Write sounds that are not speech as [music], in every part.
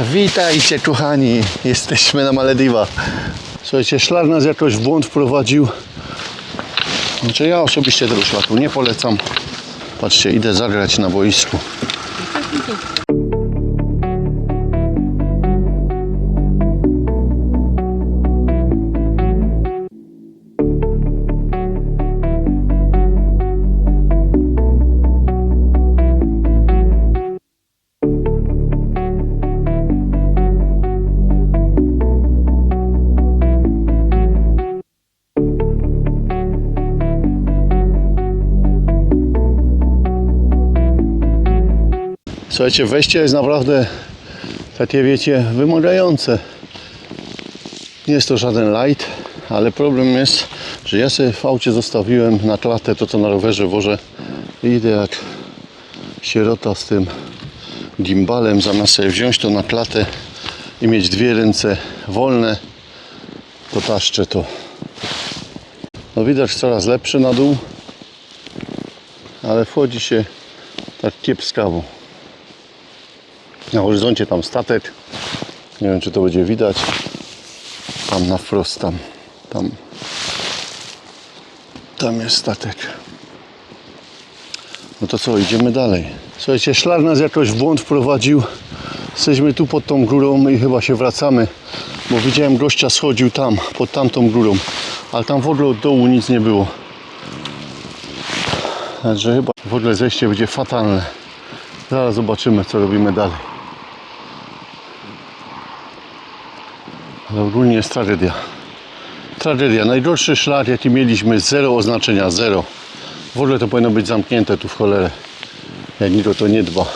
Witajcie kochani, jesteśmy na Malediwach. Słuchajcie, szlak nas jakoś w błąd wprowadził. Znaczy ja osobiście tego szlaku nie polecam. Patrzcie, idę zagrać na boisku. Słuchajcie, wejście jest naprawdę takie, wiecie, wymagające. Nie jest to żaden light, ale problem jest, że ja sobie w aucie zostawiłem na klatę to, co na rowerze wożę. I idę jak sierota z tym gimbalem, zamiast sobie wziąć to na klatę i mieć dwie ręce wolne, to taszczę to. No widać coraz lepszy na dół, ale wchodzi się tak kiepskawo. Na horyzoncie tam statek. Nie wiem, czy to będzie widać. Tam na wprost, tam. Tam, tam jest statek. No to co, idziemy dalej. Słuchajcie, szlak nas jakoś w błąd wprowadził. Jesteśmy tu pod tą górą i chyba się wracamy, bo widziałem gościa schodził tam, pod tamtą górą, ale tam w ogóle od dołu nic nie było. Także chyba w ogóle zejście będzie fatalne. Zaraz zobaczymy, co robimy dalej. Ogólnie jest tragedia. Tragedia. Najgorszy szlak, jaki mieliśmy, zero oznaczenia, zero. W ogóle to powinno być zamknięte tu w cholerę. Jak nikt o to nie dba.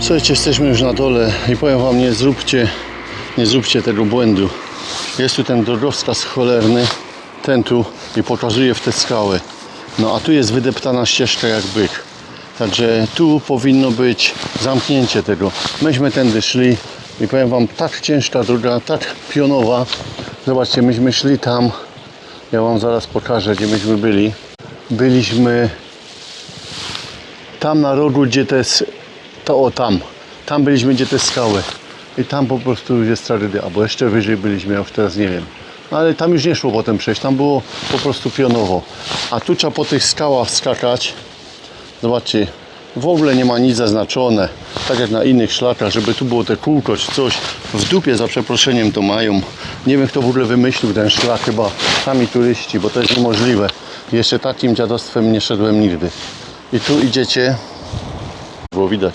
Słuchajcie, jesteśmy już na dole i powiem wam, nie zróbcie, nie zróbcie tego błędu. Jest tu ten drogowskaz cholerny, ten tu i pokazuje w te skały. No a tu jest wydeptana ścieżka jak byk. Także tu powinno być zamknięcie tego. Myśmy tędy szli i powiem wam, tak ciężka droga, tak pionowa. Zobaczcie, myśmy szli tam. Ja wam zaraz pokażę, gdzie myśmy byli. Byliśmy tam na rogu, gdzie te s- to o tam. Tam byliśmy, gdzie te skały. I tam po prostu już jest tragedia. Albo jeszcze wyżej byliśmy, już teraz nie wiem. No, ale tam już nie szło potem przejść. Tam było po prostu pionowo. A tu trzeba po tych skałach skakać. Zobaczcie, w ogóle nie ma nic zaznaczone. Tak jak na innych szlakach, żeby tu było te kółko czy coś. W dupie za przeproszeniem to mają. Nie wiem kto w ogóle wymyślił ten szlak. Chyba sami turyści, bo to jest niemożliwe. Jeszcze takim dziadostwem nie szedłem nigdy. I tu idziecie było widać.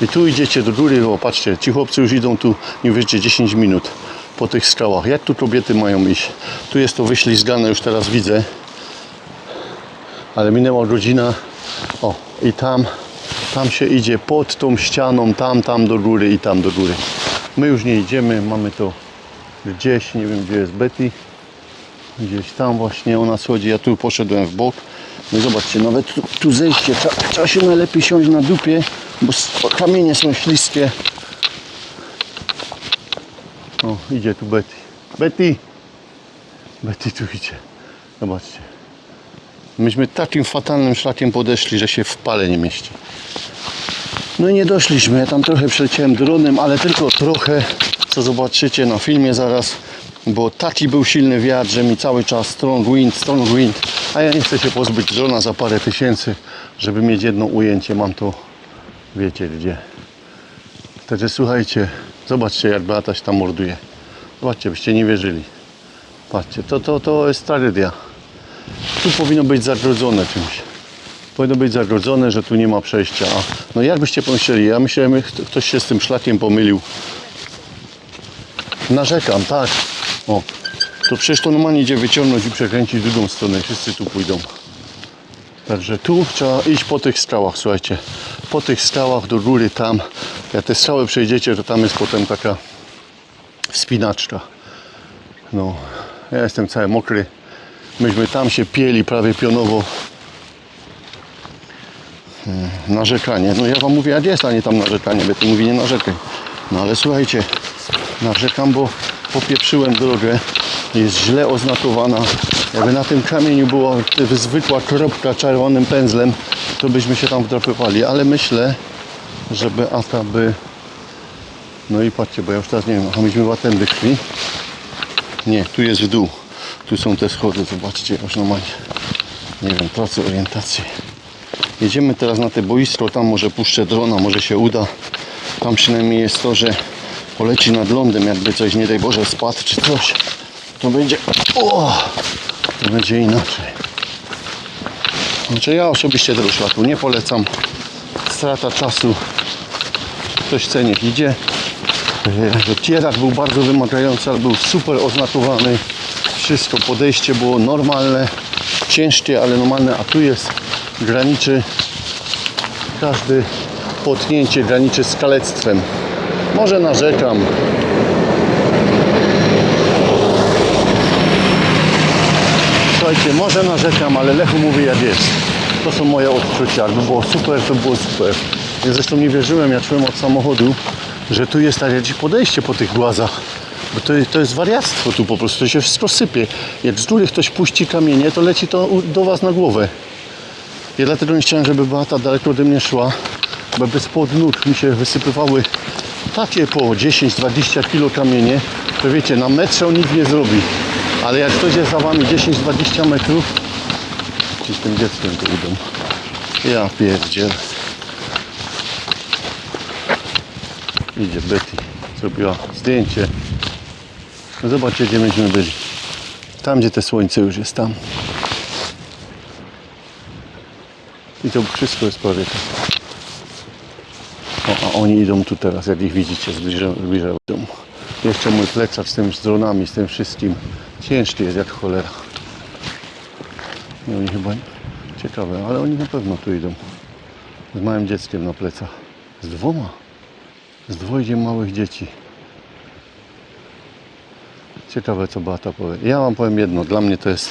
I tu idziecie do góry, o patrzcie, ci chłopcy już idą tu nie wiecie 10 minut po tych skałach. Jak tu kobiety mają iść? Tu jest to wyślizgane, już teraz widzę. Ale minęła godzina. O, i tam, tam się idzie pod tą ścianą, tam, tam do góry i tam do góry. My już nie idziemy, mamy to gdzieś, nie wiem gdzie jest Betty. Gdzieś tam właśnie ona schodzi, ja tu poszedłem w bok. No zobaczcie, nawet tu, tu zejście, trzeba, się najlepiej siąść na dupie, bo kamienie są śliskie. O, idzie tu Betty. Betty! Betty tu idzie. Zobaczcie. Myśmy takim fatalnym szlakiem podeszli, że się w pale nie mieści. No i nie doszliśmy. Ja tam trochę przeleciałem dronem, ale tylko trochę, co zobaczycie na filmie zaraz, bo taki był silny wiatr, że mi cały czas strong wind, strong wind, a ja nie chcę się pozbyć drona za parę tysięcy, żeby mieć jedno ujęcie. Mam to, wiecie gdzie. Także słuchajcie, zobaczcie jak Beata się tam morduje. Zobaczcie, byście nie wierzyli. Patrzcie, to, to, to jest tragedia. Tu powinno być zagrodzone czymś. Powinno być zagrodzone, że tu nie ma przejścia. A, no jak byście pomyśleli? Ja myślałem, ktoś się z tym szlakiem pomylił. Narzekam, tak. O, to przecież to normalnie idzie wyciągnąć i przekręcić drugą stronę. Wszyscy tu pójdą. Także tu trzeba iść po tych skałach, słuchajcie. Po tych skałach do góry tam. Jak te skały przejdziecie, to tam jest potem taka wspinaczka. No, ja jestem cały mokry. Myśmy tam się pieli prawie pionowo. Hmm, Narzekanie. No ja wam mówię, jak jest, a nie tam narzekanie, bo ty mówi nie narzekaj. No ale słuchajcie, narzekam, bo popieprzyłem drogę. Jest źle oznakowana. Jakby na tym kamieniu była zwykła kropka czerwonym pędzlem, to byśmy się tam wdrapywali. Ale myślę, że Beata by... No i patrzcie, bo ja już teraz nie wiem, a myśmy chyba tędy szli. Nie, tu jest w dół. Tu są te schody, zobaczcie, już normalnie. Nie wiem, tracę orientację. Jedziemy teraz na te boisko, tam może puszczę drona, może się uda. Tam przynajmniej jest to, że poleci nad lądem, jakby coś, nie daj Boże, spadł czy coś. To będzie, o, to będzie inaczej. Znaczy ja osobiście tego szlaku nie polecam. Strata czasu. Ktoś chce, niech idzie. E, Tierak był bardzo wymagający, ale był super oznakowany. Wszystko, podejście było normalne, ciężkie, ale normalne, a tu jest graniczy każdy potknięcie graniczy z kalectwem. Może narzekam. Słuchajcie, może narzekam, ale Lechu mówi jak jest. To są moje odczucia. Jakby było super, to było super. Ja zresztą nie wierzyłem, jak szłem od samochodu, że tu jest tak jakieś podejście po tych głazach. Bo to, to jest wariactwo tu po prostu, to się wszystko sypie. Jak z góry ktoś puści kamienie, to leci to do Was na głowę. Ja dlatego nie chciałem, żeby Beata daleko ode mnie szła, bo bez pod nóg mi się wysypywały takie po 10-20 kg kamienie, to wiecie, na metrze on nic nie zrobi. Ale jak ktoś jest za Wami 10-20 metrów, ci z tym dzieckiem tu idą. Ja pierdziel. Idzie Betty, zrobiła zdjęcie. No zobaczcie, gdzie myśmy byli. Tam, gdzie te słońce już jest, tam. I to wszystko jest tak. O, a oni idą tu teraz, jak ich widzicie, zbliżają, zbliżają. Jeszcze mój plecak z tym z dronami, z tym wszystkim. Ciężki jest jak cholera. I oni chyba... Ciekawe, ale oni na pewno tu idą. Z małym dzieckiem na plecach. Z dwoma. Z dwojgiem małych dzieci. Ciekawe co Beata powie. Ja wam powiem jedno, dla mnie to jest...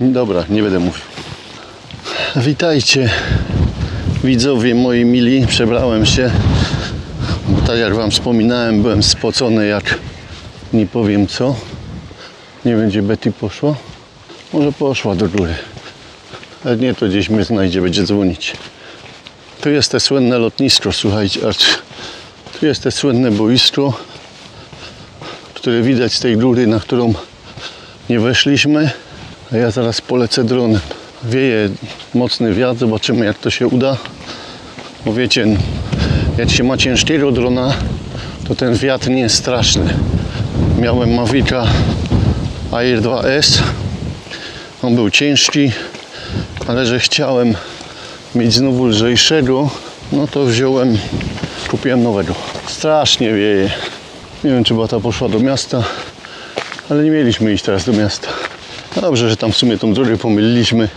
Dobra, nie będę mówił. Witajcie widzowie moi mili, przebrałem się, bo tak jak wam wspominałem, byłem spocony jak nie powiem co. Nie gdzie Betty poszła. Może poszła do góry. Ale nie, to gdzieś mnie znajdzie, będzie dzwonić. Tu jest te słynne lotnisko, słuchajcie, aż tu jest te słynne boisko, które widać z tej góry, na którą nie weszliśmy. A ja zaraz polecę dronem. Wieje mocny wiatr, zobaczymy jak to się uda. Bo wiecie, jak się ma ciężkiego drona, to ten wiatr nie jest straszny. Miałem Mavica Air 2S. On był ciężki, ale że chciałem mieć znowu lżejszego, no to wziąłem, kupiłem nowego. Strasznie wieje. Nie wiem, czy Bata poszła do miasta, ale nie mieliśmy iść teraz do miasta. Dobrze, że tam w sumie tą drogę pomyliliśmy.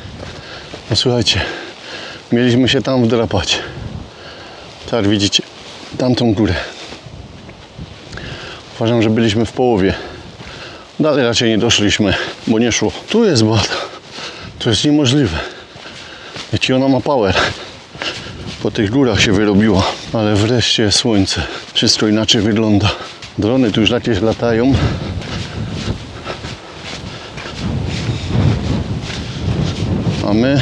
No słuchajcie, mieliśmy się tam wdrapać. Tak, widzicie, tamtą górę. Uważam, że byliśmy w połowie. Dalej raczej nie doszliśmy, bo nie szło. Tu jest Bata. To jest niemożliwe. Jaki ona ma power. Po tych górach się wyrobiła, ale wreszcie słońce. Wszystko inaczej wygląda. Drony tu już jakieś latają. A my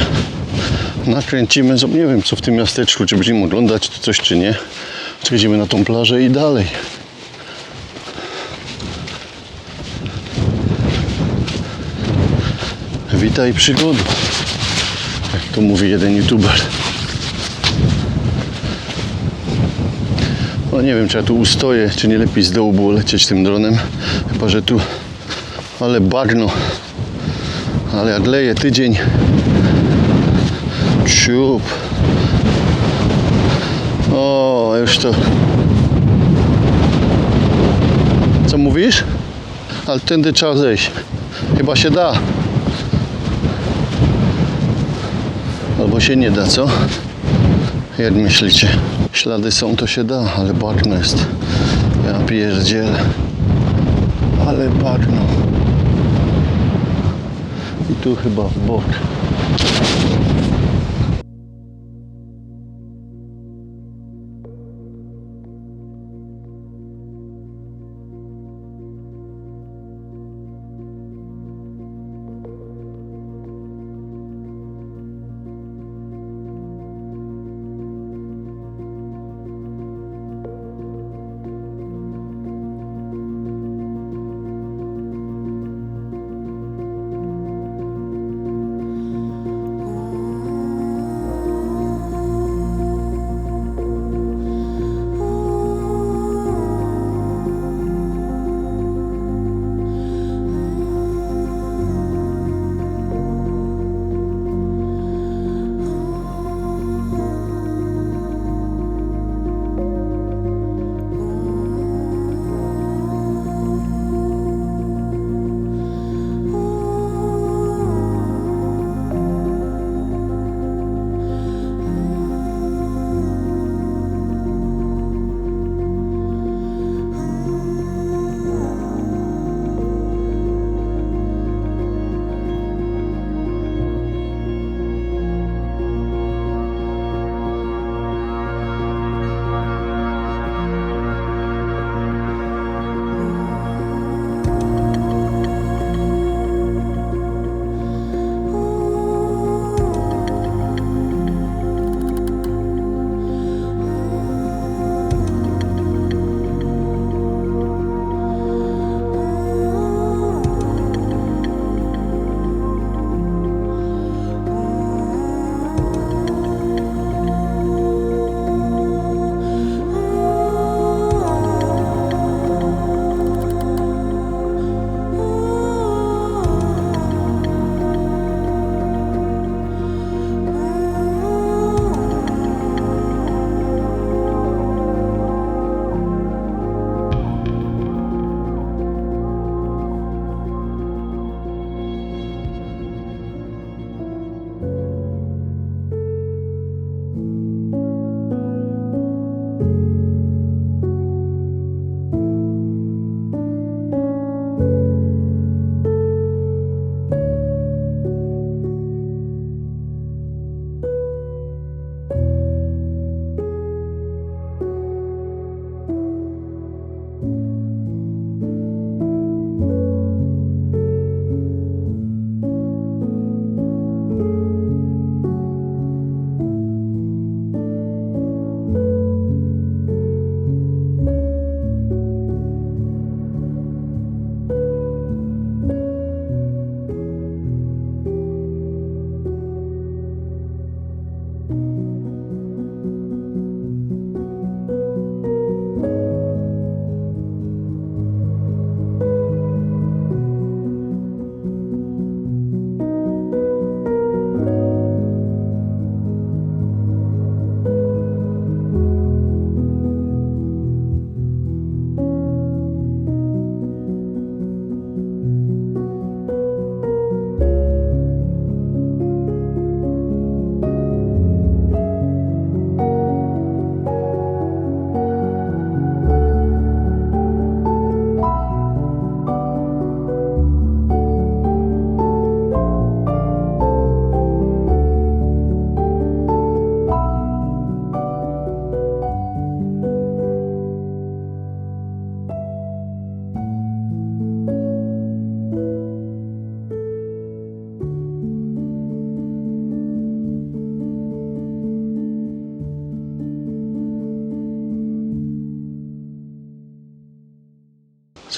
nakręcimy, nie wiem co w tym miasteczku, czy będziemy oglądać coś, czy nie. Czy jedziemy na tą plażę i dalej. Witaj przygodu. Jak to mówi jeden youtuber. No nie wiem, czy ja tu ustoję, czy nie lepiej z dołu było lecieć tym dronem. Chyba, że tu... Ale bagno. Ale jak leje tydzień. Ciup. O, już to... Co mówisz? Ale tędy trzeba zejść. Chyba się da. Albo się nie da, co? Jak myślicie? Ślady są, to się da, ale bagno jest. Ja pierdzielę. Ale bagno. I tu chyba w bok.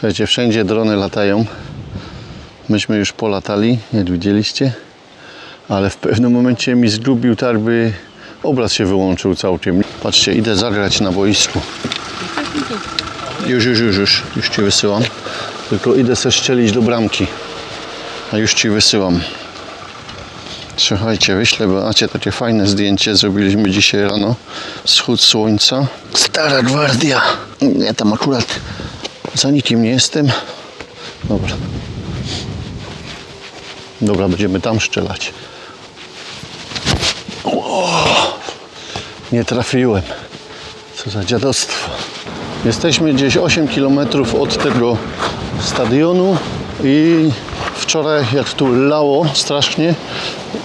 Słuchajcie, wszędzie drony latają. Myśmy już polatali, jak widzieliście. Ale w pewnym momencie mi zgubił tak, by obraz się wyłączył całkiem. Patrzcie, idę zagrać na boisku. Już, już, już, już, już Ci wysyłam. Tylko idę se szczelić do bramki. A już Ci wysyłam. Słuchajcie, wyślę Beacie takie fajne zdjęcie. Zrobiliśmy dzisiaj rano. Wschód słońca. Stara gwardia. Nie, tam akurat za nikim nie jestem. Dobra. Dobra, będziemy tam strzelać. O, nie trafiłem. Co za dziadostwo. Jesteśmy gdzieś 8 km od tego stadionu i wczoraj jak tu lało strasznie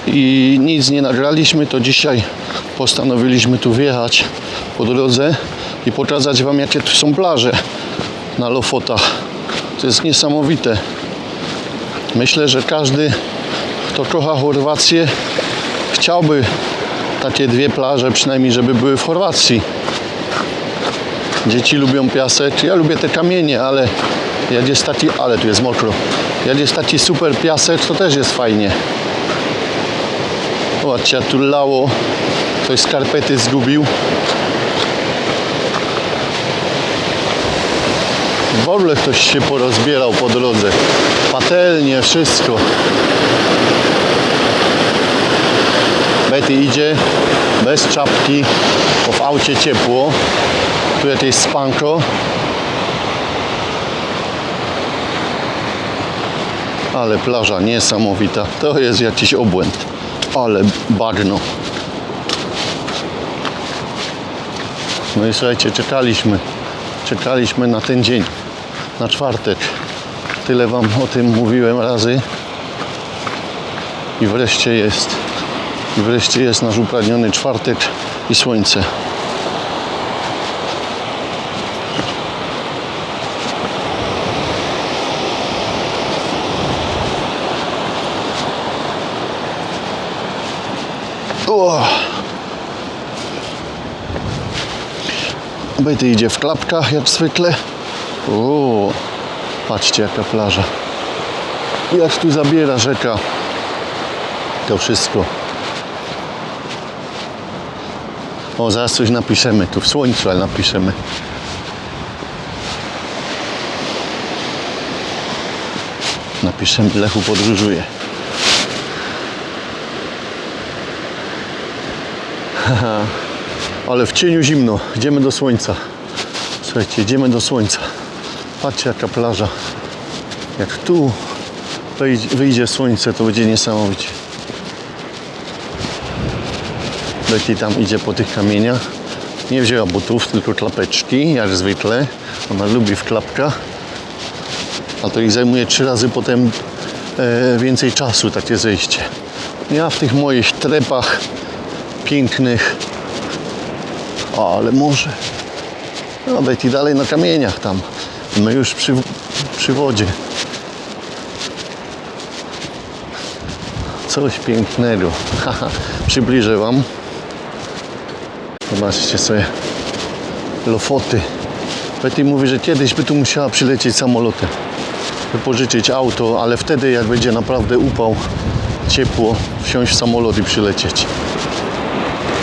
i nic nie nagraliśmy, to dzisiaj postanowiliśmy tu wjechać po drodze i pokazać Wam jakie tu są plaże na Lofotach. To jest niesamowite. Myślę, że każdy, kto kocha Chorwację, chciałby takie dwie plaże, przynajmniej żeby były w Chorwacji. Dzieci lubią piasek. Ja lubię te kamienie, ale jak jest taki, ale tu jest mokro. Jak jest taki super piasek, to też jest fajnie. Zobaczcie, tu lało. Ktoś skarpety zgubił. W ogóle ktoś się porozbierał po drodze. Patelnie, wszystko. Betty idzie bez czapki, bo w aucie ciepło. Tu jakieś spanko. Ale plaża niesamowita. To jest jakiś obłęd. Ale bagno. No i słuchajcie, czekaliśmy. Czekaliśmy na ten dzień. Na czwartek. Tyle Wam o tym mówiłem razy. I wreszcie jest. I wreszcie jest nasz upragniony czwartek i słońce. O! Betty idzie w klapkach jak zwykle. O, patrzcie jaka plaża. Jak tu zabiera rzeka. To wszystko. O, zaraz coś napiszemy. Tu w słońcu, ale napiszemy. Napiszemy Lechu podróżuje. Ale w cieniu zimno. Idziemy do słońca. Słuchajcie, idziemy do słońca. Patrzcie jaka plaża. Jak tu wyjdzie, słońce, to będzie niesamowicie. Betty tam idzie po tych kamieniach. Nie wzięła butów, tylko klapeczki, jak zwykle. Ona lubi w klapkach. A to ich zajmuje trzy razy potem e, więcej czasu takie zejście. Ja w tych moich trepach pięknych. O, ale może. No, Betty dalej na kamieniach tam. My już przy, przy wodzie. Coś pięknego. Haha, Przybliżę Wam. Zobaczcie sobie. Lofoty. Betty mówi, że kiedyś by tu musiała przylecieć samolotem. Wypożyczyć auto, ale wtedy jak będzie naprawdę upał, ciepło, wsiąść w samolot i przylecieć.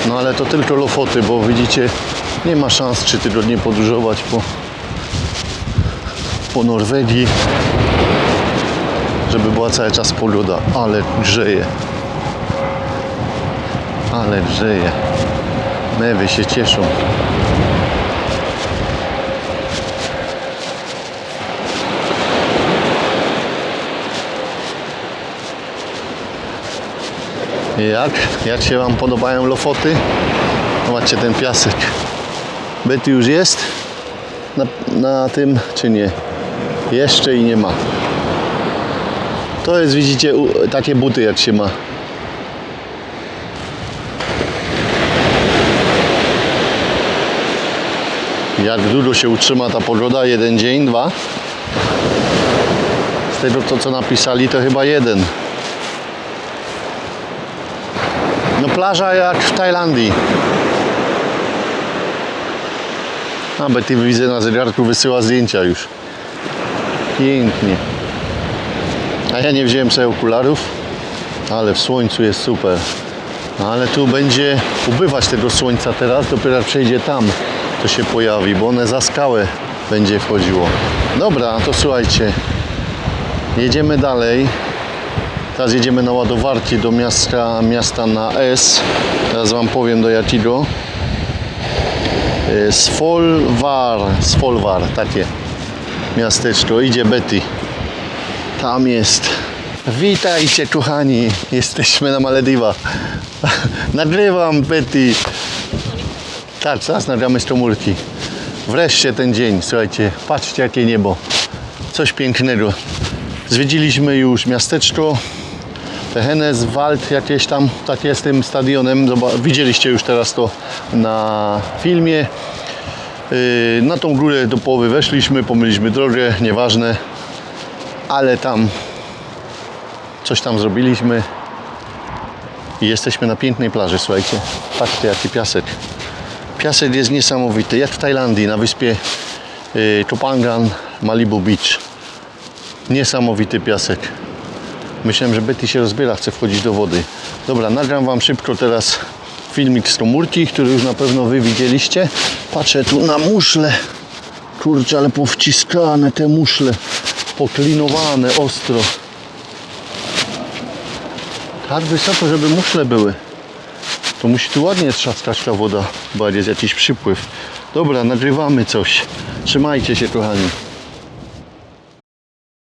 No ale to tylko Lofoty, bo widzicie, nie ma szans trzy tygodnie podróżować po, po Norwegii, żeby była cały czas pogoda, ale grzeje. Ale grzeje. Mewy się cieszą. Jak? Jak się Wam podobają Lofoty? Zobaczcie ten piasek. Betty już jest na, na tym, czy nie? Jeszcze i nie ma. To jest, widzicie, takie buty jak się ma. Jak długo się utrzyma ta pogoda? Jeden dzień, dwa? Z tego to co napisali to chyba jeden. No plaża jak w Tajlandii. A Betty widzę na zegarku wysyła zdjęcia już. pięknie. A ja nie wziąłem sobie okularów, ale w słońcu jest super. No ale tu będzie ubywać tego słońca teraz, dopiero przejdzie tam, to się pojawi, bo one za skałę będzie wchodziło. Dobra, to słuchajcie, jedziemy dalej. Teraz jedziemy na ładowarki do miasta, miasta na S. Teraz Wam powiem do jakiego. Y, Sfolwar, Sfolwar, takie miasteczko. Idzie Betty. Tam jest. Witajcie kochani, jesteśmy na Malediwach. [laughs] Nagrywam Betty. Tak, teraz nagramy z komórki. Wreszcie ten dzień, słuchajcie, patrzcie jakie niebo. Coś pięknego. Zwiedziliśmy już miasteczko, Henneswald jakieś tam, takie z tym stadionem. Widzieliście już teraz to na filmie. Yy, Na tą górę do połowy weszliśmy, pomyliśmy drogę, nieważne, ale tam coś tam zrobiliśmy i jesteśmy na pięknej plaży, słuchajcie. Patrzcie jaki piasek. Piasek jest niesamowity, jak w Tajlandii, na wyspie Kopangan, Malibu Beach. Niesamowity piasek. Myślałem, że Betty się rozbiera, chce wchodzić do wody. Dobra, nagram Wam szybko teraz filmik z komórki, który już na pewno Wy widzieliście. Patrzę tu na muszle. Kurczę, ale powciskane te muszle. Poklinowane ostro. Tak wysoko, żeby muszle były. To musi tu ładnie trzaskać ta woda, bo jest jakiś przypływ. Dobra, nagrywamy coś. Trzymajcie się, kochani.